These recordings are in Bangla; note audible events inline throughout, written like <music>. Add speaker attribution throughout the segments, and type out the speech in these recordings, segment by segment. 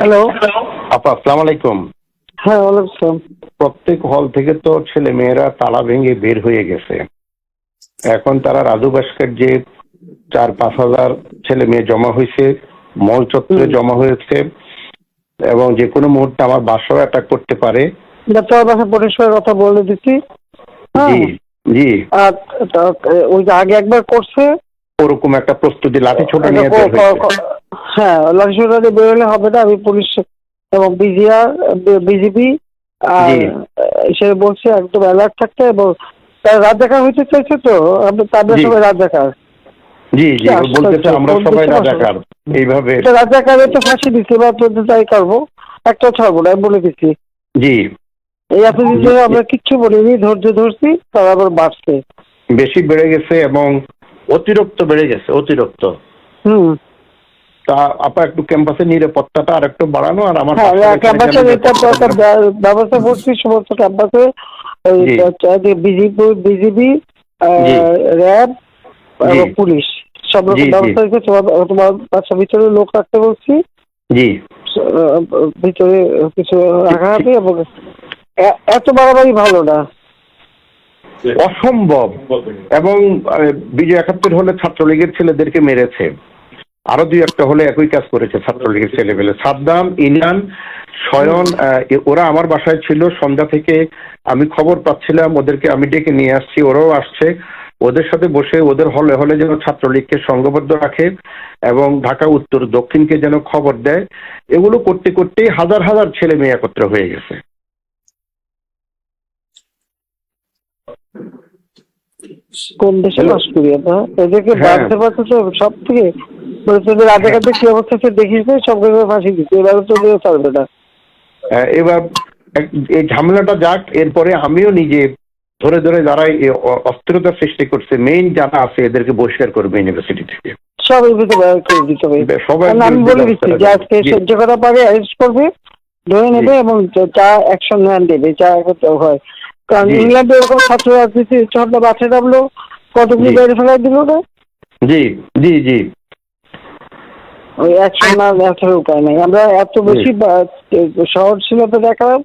Speaker 1: হ্যালো
Speaker 2: আপা আসসালামু আলাইকুম।
Speaker 1: হ্যাঁ ওয়ালাইকুম
Speaker 2: প্রত্যেক হল থেকে তো ছেলে মেয়েরা তালা ভেঙে বের হয়ে গেছে। এখন তারা রাজু ভাস্কর যে চার পাঁচ হাজার ছেলে মেয়ে জমা হয়েছে মল চত্বরে জমা হয়েছে এবং যে কোনো মুহূর্তে আমার বাসাও অ্যাটাক করতে পারে।
Speaker 1: ডাক্তার বাসা পরিষ্কার কথা বলে দিচ্ছি। হ্যাঁ।
Speaker 2: জি জি।
Speaker 1: আর ওই যে আগে একবার করছে।
Speaker 2: ওরকম একটা প্রস্তুতি লাঠি ছোট নিয়ে
Speaker 1: হ্যাঁ লাঠিসোটা দিয়ে বেরোলে হবে না আমি পুলিশ এবং বিজিআর বিজিবি আর
Speaker 2: জি।
Speaker 1: সে বলছে একদম অ্যালার্ট থাকতে এবং রাত দেখা হইতে চাইছে তো তাদের। সবাই রাত দেখার।
Speaker 2: জি জি ও বলতেছে আমরা সবাই রাজাকার এইভাবে।
Speaker 1: দেখার তো ফাঁসি দিচ্ছি তো তাই করব। একটা ছাড়বো না আমি বলে দিচ্ছি।
Speaker 2: জি।
Speaker 1: এই ধরে আমরা কিচ্ছু বলিনি ধৈর্য ধরছি তারা আবার বাড়ছে।
Speaker 2: বেশি বেড়ে গেছে এবং অতিরিক্ত বেড়ে গেছে অতিরিক্ত।
Speaker 1: হুম।
Speaker 2: তা আপা একটু ক্যাম্পাসের নিরাপত্তাটা আর একটু বাড়ানো আর আমার
Speaker 1: হ্যাঁ ক্যাম্পাসের
Speaker 2: যেন
Speaker 1: এটা তো একটা ব্য- ব্যবস্থা করছি সমস্ত ক্যাম্পাসে। বিজিবি
Speaker 2: জি।
Speaker 1: র্যাব এবং পুলিশ। সব রকম ব্যবস্থা হয়েছে তোমার তোমার বাচ্চার ভিতরে লোক রাখতে বলছি।
Speaker 2: জি।
Speaker 1: ভিতরে কিছু রাখা হবে এবং এত বাড়াবাড়ি ভালো না।
Speaker 2: অসম্ভব। এবং বিজয় একাত্তর হলে ছাত্রলীগের ছেলেদেরকে মেরেছে। আরও দুই একটা হলে একই কাজ করেছে ছাত্রলীগের ছেলে পেলে সাদ্দাম, ইনান স্বয়ন ওরা আমার বাসায় ছিল। সন্ধ্যা থেকে আমি খবর পাচ্ছিলাম, ওদেরকে আমি ডেকে নিয়ে আসছি, ওরাও আসছে। ওদের সাথে বসে ওদের হলে হলে যেন ছাত্রলীগকে সংঘবদ্ধ রাখে এবং ঢাকা, উত্তর, দক্ষিণকে যেন খবর দেয়। এগুলো করতে করতেই হাজার হাজার ছেলে মেয়ে একত্র হয়ে গেছে।
Speaker 1: কোন দেশে? বাস করি আমরা? এদেরকে
Speaker 2: হ্যাঁ।
Speaker 1: বাঁধতে তো সব থেকে মানে তোদের রাজাকারদের কি অবস্থা দেখিস না সব ফাঁসি দিচ্ছে। এবার না।
Speaker 2: এবার এই ঝামেলাটা যাক এরপরে আমিও নিজে ধরে ধরে যারা অস্থিরতা সৃষ্টি করছে মেইন যারা আছে এদেরকে বহিষ্কার করবে ইউনিভার্সিটি থেকে।
Speaker 1: সব বের করে দিতে হবে।
Speaker 2: সবাই
Speaker 1: আমি বলে দিচ্ছি যে আজকে সহ্য করা পারে অ্যারেস্ট করবে ধরে নেবে এবং যা অ্যাকশন নেন দেবে যা করতে হয়। কারণ। ইংল্যান্ডে এরকম ছাত্র রাজনীতি ছোট বাচ্চা ডাবলো কতগুলো। বাইরে ফেলাই দিল না
Speaker 2: জি জি জি।
Speaker 1: ওই অ্যাকশন না দেখার উপায় নাই। আমরা এত বেশি সহনশীলতা দেখালাম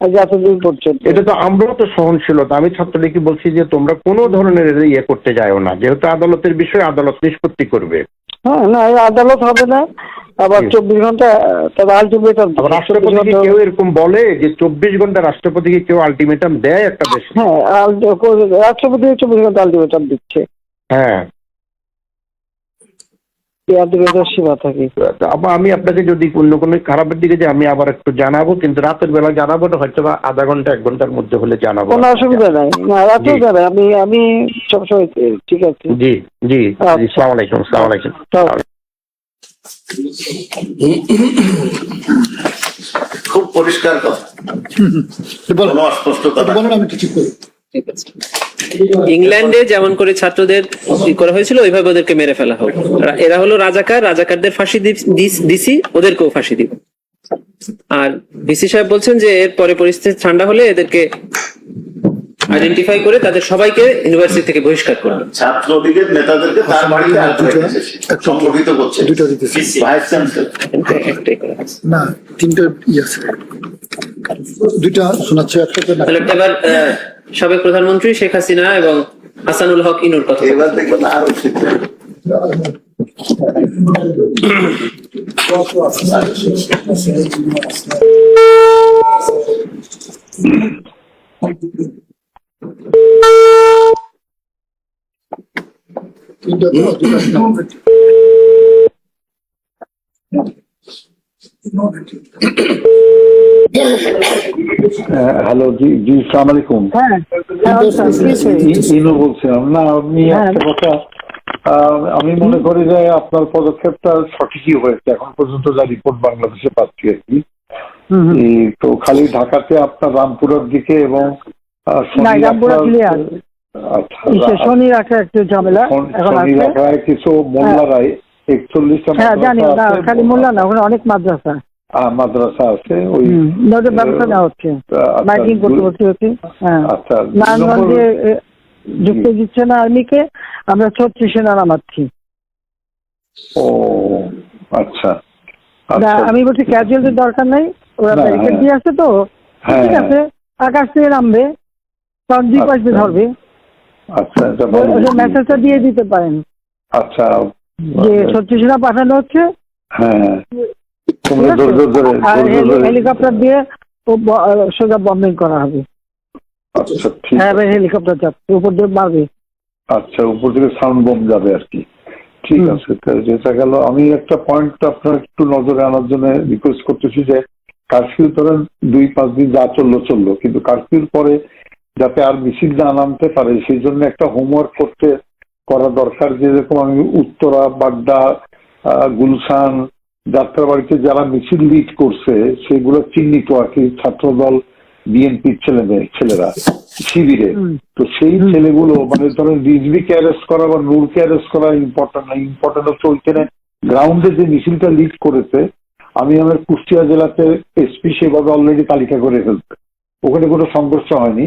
Speaker 1: এতদিন পর্যন্ত।
Speaker 2: এটা তো আমরাও তো সহনশীলতা। আমি ছাত্রলীগকে বলছি যে তোমরা কোনো ধরনের ইয়ে করতে যাও না। যেহেতু আদালতের বিষয় আদালত নিষ্পত্তি করবে।
Speaker 1: হ্যাঁ না আদালত হবে না। আবার চব্বিশ ঘণ্টা তার আলটিমেটাম
Speaker 2: আবার রাষ্ট্রপতিকে কেউ এরকম বলে যে চব্বিশ ঘণ্টা রাষ্ট্রপতিকে কেউ আলটিমেটাম দেয় একটা দেশে?
Speaker 1: হ্যাঁ রাষ্ট্রপতি চব্বিশ ঘণ্টা আলটিমেটাম দিচ্ছে।
Speaker 2: হ্যাঁ। আমি আপনাকে যদি অন্য কোনো খারাপের দিকে যে আমি আবার একটু জানাব কিন্তু রাতের বেলা জানাব না হয়তো বা আধা ঘণ্টা এক ঘণ্টার মধ্যে হলে জানাব।
Speaker 1: কোনো অসুবিধা নাই। না রাতেও
Speaker 2: জি।
Speaker 1: যাবে আমি আমি সবসময় ঠিক আছে।
Speaker 2: জি জি।
Speaker 1: আচ্ছা।
Speaker 2: সালাম আলাইকুম সালাম আলাইকুম।
Speaker 1: তাও।
Speaker 3: খুব পরিষ্কার কথা। কোনো অস্পষ্টতা।
Speaker 4: বলেন আমি কিছু করি।
Speaker 5: ইংল্যান্ডে যেমন করে ছাত্রদের করা হয়েছিল ওইভাবে ওদেরকে মেরে ফেলা হোক। এরা হলো রাজাকার রাজাকারদের ফাঁসি দিছি ওদেরকেও ফাঁসি দিব। আর ভিসি সাহেব বলছেন যে এর পরে পরিস্থিতি ঠান্ডা হলে এদেরকে আইডেন্টিফাই করে তাদের সবাইকে ইউনিভার্সিটি থেকে বহিষ্কার করবে
Speaker 3: ছাত্রলীগের নেতাদেরকে তার বাড়িতে আটকে রেখেছে, সংগঠিত করছে
Speaker 4: দুটো দিতেছি।
Speaker 3: Vice chancellor.
Speaker 4: না তিনটা দুইটা শোনাচ্ছে না
Speaker 5: তাহলে এবার সাবেক প্রধানমন্ত্রী শেখ হাসিনা এবং হাসানুল হক ইনুর কথা
Speaker 3: এবার দেখবেন
Speaker 4: আরও দুইটা শোনাচ্ছে। <laughs>
Speaker 6: হ্যালো জি জি সালাম আলাইকুম।
Speaker 1: হ্যাঁ
Speaker 6: ইনু বলছিলাম না আপনি
Speaker 1: হ্যাঁ।
Speaker 6: একটা কথা আহ, আমি মনে করি যে আপনার পদক্ষেপটা সঠিকই হয়েছে এখন পর্যন্ত যা রিপোর্ট বাংলাদেশে পাচ্ছি আর কি। তো খালি ঢাকাতে আপনার রামপুরের দিকে এবং শনি। আচ্ছা
Speaker 1: রাখা একটু ঝামেলা এখন
Speaker 6: শনি
Speaker 1: আছে।
Speaker 6: রাখায় কিছু মোল্লারাই একচল্লিশটা
Speaker 1: হ্যাঁ জানি না খালি মোল্লা না ওখানে অনেক মাদ্রাসা।
Speaker 6: মাদ্রাসা আছে ওই
Speaker 1: হুম ব্যবস্থা নেওয়া হচ্ছে।
Speaker 6: আচ্ছা,
Speaker 1: মাইকিং করতে করতে হচ্ছে হ্যাঁ।
Speaker 6: আচ্ছা
Speaker 1: নারায়ণগঞ্জে যুক্ত দিচ্ছে না আর্মিকে আমরা ছত্রিশে নামাচ্ছি
Speaker 6: ও আচ্ছা আচ্ছা।
Speaker 1: আমি বলছি ক্যাজুয়ালটির দরকার নাই ওরা ব্যারিকেড
Speaker 6: হ্যাঁ।
Speaker 1: দিয়ে আসছে তো
Speaker 6: হ্যাঁ,
Speaker 1: ঠিক আছে আকাশ থেকে নামবে। দুই পাশে
Speaker 6: আচ্ছা।
Speaker 1: ধরবে।
Speaker 6: আচ্ছা
Speaker 1: মেসেজটা দিয়ে দিতে পারেন।
Speaker 6: আচ্ছা।
Speaker 1: যে সেনা পাঠানো হচ্ছে।
Speaker 6: হ্যাঁ।
Speaker 1: হেলিকপ্টার দিয়ে সোজা বম্বিং করা হবে।
Speaker 6: আচ্ছা
Speaker 1: হ্যাঁ হেলিকপ্টার যাচ্ছে উপর দিয়ে মারবে।
Speaker 6: আচ্ছা উপর থেকে সাউন্ড বোম যাবে আর কি। ঠিক আছে যেটা গেল আমি একটা পয়েন্ট আপনার একটু নজরে আনার জন্য রিকোয়েস্ট করতেছি যে কারফিউ ধরেন দুই পাঁচ দিন যা চলল চলল। কিন্তু কারফিউর পরে যাতে আর মিছিল না নামতে পারে সেই জন্য একটা হোমওয়ার্ক করতে করা দরকার যেরকম আমি উত্তরা বাড্ডা গুলশান যাত্রাবাড়িতে যারা মিছিল লিড করছে সেগুলো চিহ্নিত আর কি ছাত্রদল বিএনপির ছেলে মেয়ে ছেলেরা শিবিরে। তো সেই ছেলেগুলো মানে ধরেন রিজভিকে অ্যারেস্ট করা বা নূরকে অ্যারেস্ট করা ইম্পর্টেন্ট না ইম্পর্টেন্ট হচ্ছে ওইখানে গ্রাউন্ডে যে মিছিলটা লিড করেছে আমি আমার কুষ্টিয়া জেলাতে এসপি সেভাবে অলরেডি তালিকা করে ফেলতে ওখানে কোনো সংঘর্ষ হয়নি।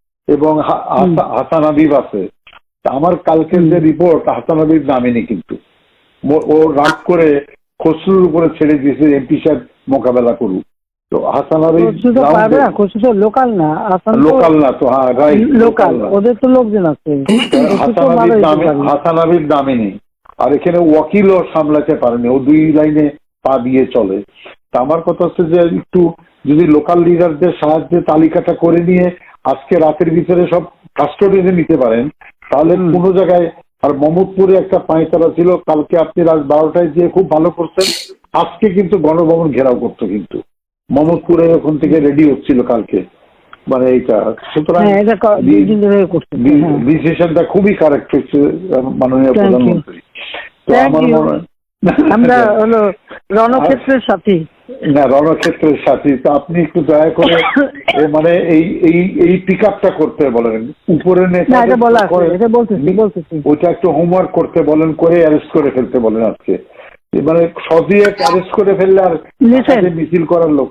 Speaker 6: এবং হাসান হাবিব আছে। আমার কালকের যে রিপোর্ট হাসান হাবিব নামেনি কিন্তু। ও রাগ করে খসরুর উপরে ছেড়ে দিয়েছে এমপি সাহেব মোকাবেলা করুক। তো হাসান হাবিব
Speaker 1: খসরু লোকাল না।
Speaker 6: লোকাল না তো হ্যাঁ রাইট
Speaker 1: লোকাল ওদের তো লোকজন আছে।
Speaker 6: হাসান হাবিব নামে হাসান হাবিব নামে নেই আর এখানে ওয়াকিলও সামলাতে পারেনি। ও দুই লাইনে পা দিয়ে চলে। তা আমার কথা হচ্ছে যে একটু যদি লোকাল লিডারদের সাহায্যে তালিকাটা করে নিয়ে আজকে রাতের ভিতরে সব কাস্টডিতে নিতে পারেন। তাহলে কোনো জায়গায় আর মমদপুরে একটা পাঁচতলা ছিল কালকে আপনি রাত বারোটায় গিয়ে খুব ভালো করছেন আজকে কিন্তু গণভবন ঘেরাও করতো কিন্তু। মমদপুরে ওখান থেকে রেডি হচ্ছিল কালকে। মানে এইটা সুতরাং
Speaker 1: হ্যাঁ করছে হ্যাঁ।
Speaker 6: ডিসিশনটা খুবই কারেক্ট হচ্ছে মাননীয় প্রধানমন্ত্রী। তো আমার মনে হয়
Speaker 1: আমরা হলো <laughs> রণক্ষেত্রের সাথী।
Speaker 6: না রণক্ষেত্রের সাথী তো আপনি একটু দয়া করে <coughs> মানে এই এই এই পিক আপটা করতে বলেন। উপরে ওইটা একটু হোমওয়ার্ক করতে বলেন করে অ্যারেস্ট করে ফেলতে বলেন আজকে। মানে সদিয়ে অ্যারেস্ট করে ফেললে আর মিছিল করার লোক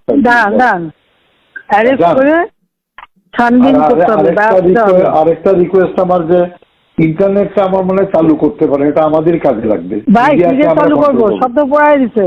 Speaker 6: আরেকটা রিকোয়েস্ট আমার যে ইন্টারনেটটা আমার মনে চালু করতে পারে এটা আমাদের কাজে লাগবে।
Speaker 1: ভাই চালু করব?
Speaker 6: করব।
Speaker 1: সব দিছে।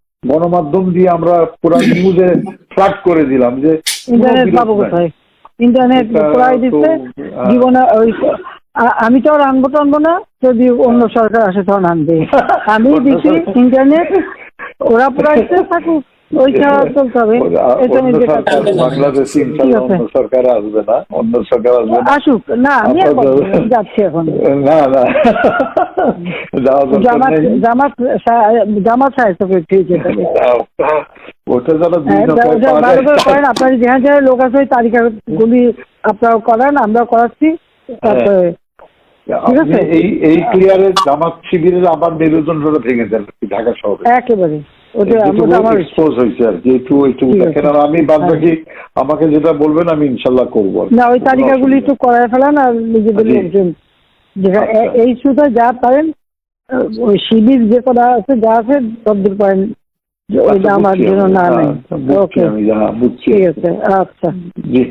Speaker 6: গণমাধ্যম দিয়ে আমরা পুরো নিউজে ফ্লাট করে দিলাম যে
Speaker 1: ইন্টারনেট পাবো কোথায়? ইন্টারনেট
Speaker 6: প্রায়
Speaker 1: দিচ্ছে। জীবনে ওই আমি তো আর আনব টানবো না যদি অন্য সরকার আসে তখন আনবে। আমি <laughs> দিচ্ছি ইন্টারনেট <laughs> ওরা প্রায় থাকুক ওইটা চলতে হবে।
Speaker 6: ওরা-
Speaker 1: এটা
Speaker 6: অন্য সরকার
Speaker 1: কাজ করবে।
Speaker 6: বাংলাদেশে
Speaker 1: ঠিক আছে
Speaker 6: আসবে না অন্য সরকার আসবে না।
Speaker 1: আসুক। না আমি আর
Speaker 6: আপাতত-
Speaker 1: বলব না, যাচ্ছি এখন?
Speaker 6: না না।
Speaker 1: জামাত জামাত সাহেব
Speaker 6: ওটা যারা
Speaker 1: হ্যাঁ, করেন আপনার যেখানে যেখানে লোক আছে ওই তালিকাগুলি আপনারা করান আমরা করাচ্ছি। তারপরে আছে।
Speaker 6: এই এই ক্লিয়ারে জামাত শিবিরের আবার মেরুদণ্ডটা ভেঙে দেন ঢাকা শহরে।
Speaker 1: একেবারে।
Speaker 6: এক্সপোজ হয়েছে আর কি একটু একটু দেখেন আর আমি বাদ বাকি আমাকে যেটা বলবেন আমি ইনশাল্লাহ করব
Speaker 1: না ওই তালিকাগুলি একটু করায় ফেলান আর নিজেদের লোকজন
Speaker 6: আচ্ছা।
Speaker 1: এই যা পারেন ওই শিবির যে করা আছে যা আছে তদ্দূর পারেন। জন্য না
Speaker 6: হ্যাঁ,
Speaker 1: নেই। ওকে
Speaker 6: হ্যাঁ,
Speaker 1: ঠিক আছে আচ্ছা।
Speaker 6: জি।